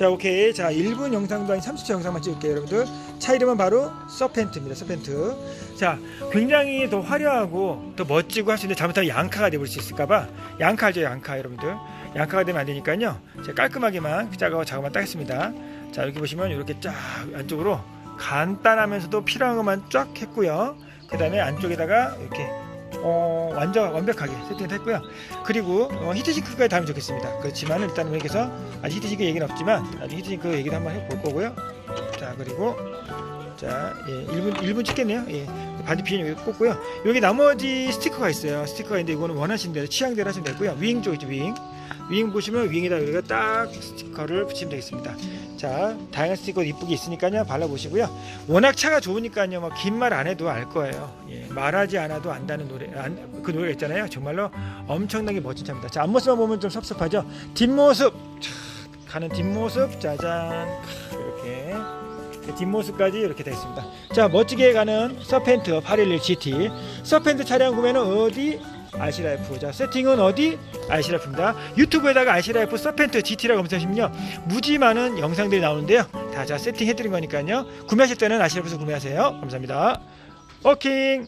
자 오케이. 자 1분 영상도 아닌 30초 영상만 찍을게요 여러분들. 차 이름은 바로 서펜트입니다 서펜트. 자 굉장히 더 화려하고 더 멋지고 할 수 있는데 잘못하면 양카가 돼버릴 수 있을까봐 양카 알죠 양카 여러분들? 양카가 되면 안 되니까요. 제가 깔끔하게만 작업 작업만 따겠습니다. 자 여기 보시면 이렇게 쫙 안쪽으로 간단하면서도 필요한 것만 쫙 했고요. 그 다음에 안쪽에다가 이렇게 어, 완전 완벽하게 세팅을 했고요. 그리고 어, 히트싱크까지 닿으면 좋겠습니다. 그렇지만 일단 여기서 아직 히트싱크 얘기는 없지만 아직 히트싱크 얘기도 한번 해볼 거고요. 자 그리고 자 예, 1분 1분 찍겠네요. 예, 반대편 여기 꽂고요. 여기 나머지 스티커가 있어요. 스티커가 있는데 이거는 원하시는 대로 취향대로 하시면 되고요. 윙 쪽이죠 윙. 윙 보시면 윙에다 우리가 딱 스티커를 붙이면 되겠습니다. 자 다양한 스티커 이쁘게 있으니까요 발라보시고요. 워낙 차가 좋으니까요 뭐 긴 말 안 해도 알 거예요. 예, 말하지 않아도 안다는 노래 안, 그 노래가 있잖아요. 정말로 엄청나게 멋진 차입니다. 자 앞모습만 보면 좀 섭섭하죠. 뒷모습 자, 가는 뒷모습 짜잔 이렇게 그 뒷모습까지 이렇게 되어 있습니다. 자 멋지게 가는 서펜트 811 GT 서펜트 차량 구매는 어디? RC라이프 자 세팅은 어디? RC라이프입니다. 유튜브에다가 RC라이프 서펜트 GT라고 검색하시면요 무지 많은 영상들이 나오는데요. 다 자 세팅해드린 거니까요. 구매하실 때는 RC라이프에서 구매하세요. 감사합니다. 워킹